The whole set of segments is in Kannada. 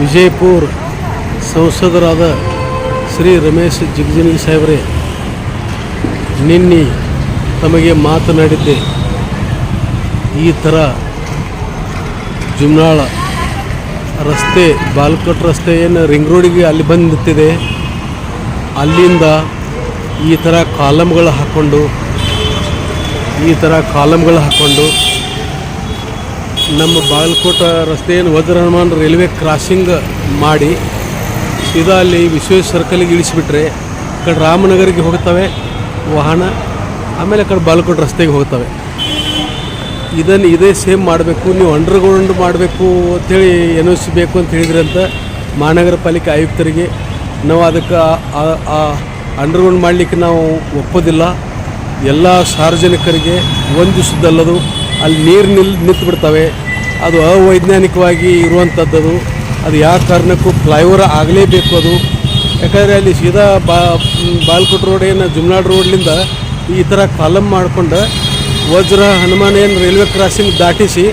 ವಿಜಯಪುರ ಸಂಸದರಾದ ಶ್ರೀ ರಮೇಶ್ ಜಿಗಜಿಣಗಿ ಸಾಹೇಬರೇ, ನಿನ್ನೆ ತಮಗೆ ಮಾತನಾಡಿದ್ದೆ. ಈ ಥರ ಜುಮ್ನಾಳ ರಸ್ತೆ, ಬಾಲ್ಕೋಟ್ ರಸ್ತೆ ಏನು ರಿಂಗ್ ರೋಡಿಗೆ ಅಲ್ಲಿ ಬಂದು ಅಲ್ಲಿಂದ ಈ ಥರ ಕಾಲಮ್ಗಳು ಹಾಕ್ಕೊಂಡು ಈ ಥರ ಕಾಲಮ್ಗಳು ಹಾಕ್ಕೊಂಡು ನಮ್ಮ ಬಾಗಲಕೋಟ ರಸ್ತೆಯನ್ನು ವಜ್ರ ಹನುಮಾನ್ ರೈಲ್ವೆ ಕ್ರಾಸಿಂಗ್ ಮಾಡಿ ಸೀದಾ ಅಲ್ಲಿ ವಿಶ್ವೇಶ್ ಸರ್ಕಲ್ಗೆ ಇಳಿಸಿಬಿಟ್ರೆ ಕಡೆ ರಾಮನಗರಿಗೆ ಹೋಗ್ತವೆ, ವಾಹನ, ಆಮೇಲೆ ಕಡೆ ಬಾಗಲಕೋಟೆ ರಸ್ತೆಗೆ ಹೋಗ್ತವೆ. ಇದನ್ನು ಇದೇ ಸೇಮ್ ಮಾಡಬೇಕು, ನೀವು ಅಂಡರ್ಗ್ರೌಂಡ್ ಮಾಡಬೇಕು ಅಂಥೇಳಿ ಬೇಕು ಅಂತ ಹೇಳಿದ್ರಂತ ಮಹಾನಗರ ಪಾಲಿಕೆ ಆಯುಕ್ತರಿಗೆ ನಾವು ಅದಕ್ಕೆ ಅಂಡರ್ಗ್ರೌಂಡ್ ಮಾಡಲಿಕ್ಕೆ ನಾವು ಒಪ್ಪೋದಿಲ್ಲ. ಎಲ್ಲ ಸಾರ್ವಜನಿಕರಿಗೆ ಒಂದು ದಿವಸದಲ್ಲದು ಅಲ್ಲಿ ನೀರು ನಿಲ್ ನಿಂತು ಬಿಡ್ತವೆ ಅದು ಅವೈಜ್ಞಾನಿಕವಾಗಿ ಇರುವಂಥದ್ದು ಅದು ಯಾವ ಕಾರಣಕ್ಕೂ ಫ್ಲೈಓವರ್ ಆಗಲೇಬೇಕು ಅದು. ಯಾಕಂದರೆ ಅಲ್ಲಿ ಸೀದಾ ಬಾ ಬಾಲ್ಕೋಟ್ ರೋಡ್ ಏನು ಜುಮ್ನಾಡ್ ರೋಡ್ಲಿಂದ ಈ ಥರ ಕಾಲಮ್ ಮಾಡಿಕೊಂಡು ವಜ್ರ ಹನುಮಾನ್ ಏನು ರೈಲ್ವೆ ಕ್ರಾಸಿಂಗ್ ದಾಟಿಸಿ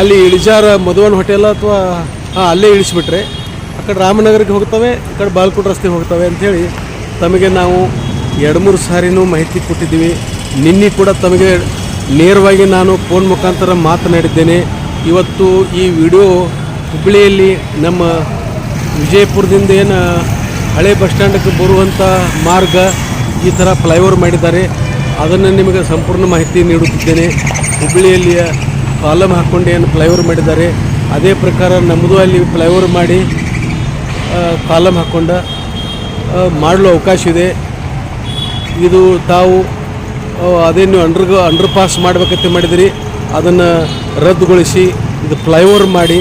ಅಲ್ಲಿ ಇಳಿಜಾರ ಮಧುವನ್ ಹೋಟೆಲ್ ಅಥವಾ, ಹಾಂ, ಅಲ್ಲೇ ಇಳಿಸಿಬಿಟ್ರೆ ಆ ಕಡೆ ರಾಮನಗರಕ್ಕೆ ಹೋಗ್ತವೆ, ಈ ಕಡೆ ಬಾಲ್ಕೋಟ್ ರಸ್ತೆಗೆ ಹೋಗ್ತವೆ ಅಂಥೇಳಿ ತಮಗೆ ನಾವು ಎರಡು ಮೂರು ಸಾರಿನೂ ಮಾಹಿತಿ ಕೊಟ್ಟಿದ್ದೀವಿ. ನಿನ್ನೆ ಕೂಡ ತಮಗೆ ನೇರವಾಗಿ ನಾನು ಫೋನ್ ಮುಖಾಂತರ ಮಾತನಾಡಿದ್ದೇನೆ. ಇವತ್ತು ಈ ವಿಡಿಯೋ ಹುಬ್ಬಳ್ಳಿಯಲ್ಲಿ ನಮ್ಮ ವಿಜಯಪುರದಿಂದ ಏನು ಹಳೆ ಬಸ್ ಸ್ಟ್ಯಾಂಡಕ್ಕೆ ಬರುವಂಥ ಮಾರ್ಗ ಈ ಥರ ಫ್ಲೈಓವರ್ ಮಾಡಿದ್ದಾರೆ. ಅದನ್ನು ನಿಮಗೆ ಸಂಪೂರ್ಣ ಮಾಹಿತಿ ನೀಡುತ್ತಿದ್ದೇನೆ. ಹುಬ್ಬಳ್ಳಿಯಲ್ಲಿಯ ಕಾಲಮ್ ಹಾಕ್ಕೊಂಡು ಏನು ಫ್ಲೈಓವರ್ ಮಾಡಿದ್ದಾರೆ. ಅದೇ ಪ್ರಕಾರ ನಮ್ಮದು ಅಲ್ಲಿ ಫ್ಲೈಓವರ್ ಮಾಡಿ ಕಾಲಮ್ ಹಾಕ್ಕೊಂಡು ಮಾಡಲು ಅವಕಾಶ ಇದೆ. ಇದು ತಾವು ಅದೇ ನೀವು ಅಂಡರ್ ಅಂಡರ್ ಪಾಸ್ ಮಾಡ್ಬೇಕಂತ ಮಾಡಿದಿರಿ. ಅದನ್ನು ರದ್ದುಗೊಳಿಸಿ, ಇದು ಫ್ಲೈಓವರ್ ಮಾಡಿ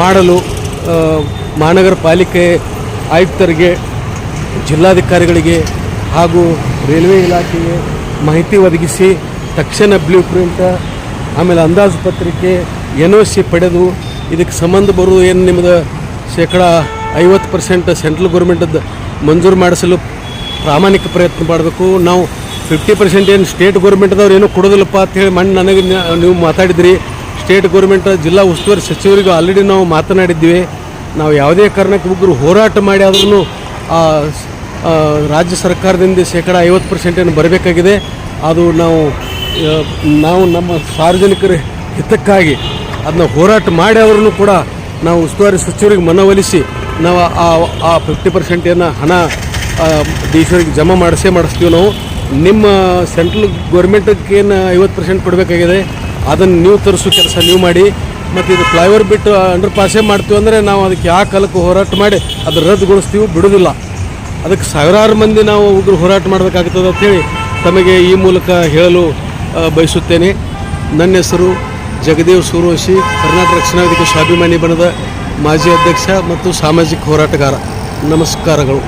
ಮಾಡಲು ಮಹಾನಗರ ಪಾಲಿಕೆ ಆಯುಕ್ತರಿಗೆ, ಜಿಲ್ಲಾಧಿಕಾರಿಗಳಿಗೆ ಹಾಗೂ ರೈಲ್ವೆ ಇಲಾಖೆಗೆ ಮಾಹಿತಿ ಒದಗಿಸಿ, ತಕ್ಷಣ ಬ್ಲೂ ಪ್ರಿಂಟ್ ಆಮೇಲೆ ಅಂದಾಜು ಪತ್ರಿಕೆ ಎನ್ ಒ ಸಿ ಪಡೆದು, ಇದಕ್ಕೆ ಸಂಬಂಧ ಬರುವುದು ಏನು ನಿಮ್ಮದು ಶೇಕಡ ಐವತ್ತು ಪರ್ಸೆಂಟ್ ಸೆಂಟ್ರಲ್ ಗೌರ್ಮೆಂಟದ್ದು ಮಂಜೂರು ಮಾಡಿಸಲು ಪ್ರಾಮಾಣಿಕ ಪ್ರಯತ್ನ ಮಾಡಬೇಕು. ನಾವು ಫಿಫ್ಟಿ ಪರ್ಸೆಂಟ್ ಏನು ಸ್ಟೇಟ್ ಗೌರ್ಮೆಂಟ್ದವ್ರು ಏನೂ ಕೊಡೋದಿಲ್ಲಪ್ಪ ಅಂತ ಹೇಳಿ ಮಣ್ಣು ನನಗೆ ನೀವು ಮಾತಾಡಿದ್ರಿ. ಸ್ಟೇಟ್ ಗೌರ್ಮೆಂಟ್ ಜಿಲ್ಲಾ ಉಸ್ತುವಾರಿ ಸಚಿವರಿಗೂ ಆಲ್ರೆಡಿ ನಾವು ಮಾತನಾಡಿದ್ದೀವಿ. ನಾವು ಯಾವುದೇ ಕಾರಣಕ್ಕೆ ಒಬ್ಬರು ಹೋರಾಟ ಮಾಡಿ ಆದ್ರೂ ರಾಜ್ಯ ಸರ್ಕಾರದಿಂದ ಶೇಕಡ ಐವತ್ತು ಪರ್ಸೆಂಟ್ ಏನು ಬರಬೇಕಾಗಿದೆ. ಅದು ನಾವು ನಾವು ನಮ್ಮ ಸಾರ್ವಜನಿಕರ ಹಿತಕ್ಕಾಗಿ ಅದನ್ನ ಹೋರಾಟ ಮಾಡಿ ಅವ್ರೂ ಕೂಡ ನಾವು ಉಸ್ತುವಾರಿ ಸಚಿವರಿಗೆ ಮನವೊಲಿಸಿ ನಾವು ಆ ಫಿಫ್ಟಿ ಪರ್ಸೆಂಟ್ ಏನು ಹಣ ಅವರಿಗೆ ಜಮಾ ಮಾಡಿಸೇ ಮಾಡಿಸ್ತೀವಿ ನಾವು. ನಿಮ್ಮ ಸೆಂಟ್ರಲ್ ಗೌರ್ಮೆಂಟ್ಗೆ ಏನು ಐವತ್ತು ಪರ್ಸೆಂಟ್ ಕೊಡಬೇಕಾಗಿದೆ. ಅದನ್ನು ನೀವು ತರಿಸೋ ಕೆಲಸ ನೀವು ಮಾಡಿ. ಮತ್ತು ಇದು ಫ್ಲೈಓವರ್ ಬಿಟ್ಟು ಅಂಡರ್ ಪಾಸೇ ಮಾಡ್ತೀವಿ ಅಂದರೆ ನಾವು ಅದಕ್ಕೆ ಯಾವ ಕಾಲಕ್ಕೂ ಹೋರಾಟ ಮಾಡಿ ಅದು ರದ್ದುಗೊಳಿಸ್ತೀವಿ ಬಿಡೋದಿಲ್ಲ ಅದಕ್ಕೆ ಸಾವಿರಾರು ಮಂದಿ ನಾವು ಒಬ್ಬರು ಹೋರಾಟ ಮಾಡಬೇಕಾಗ್ತದೆ ಅಂತೇಳಿ ತಮಗೆ ಈ ಮೂಲಕ ಹೇಳಲು ಬಯಸುತ್ತೇನೆ. ನನ್ನ ಹೆಸರು ಜಗದೇವ್ ಸೂರ್ವಶಿ ಕರ್ನಾಟಕ ರಕ್ಷಣಾ ವೇದಿಕೆ ಸ್ವಾಭಿಮಾನಿ ಬಣದ ಮಾಜಿ ಅಧ್ಯಕ್ಷ ಮತ್ತು ಸಾಮಾಜಿಕ ಹೋರಾಟಗಾರ. ನಮಸ್ಕಾರಗಳು.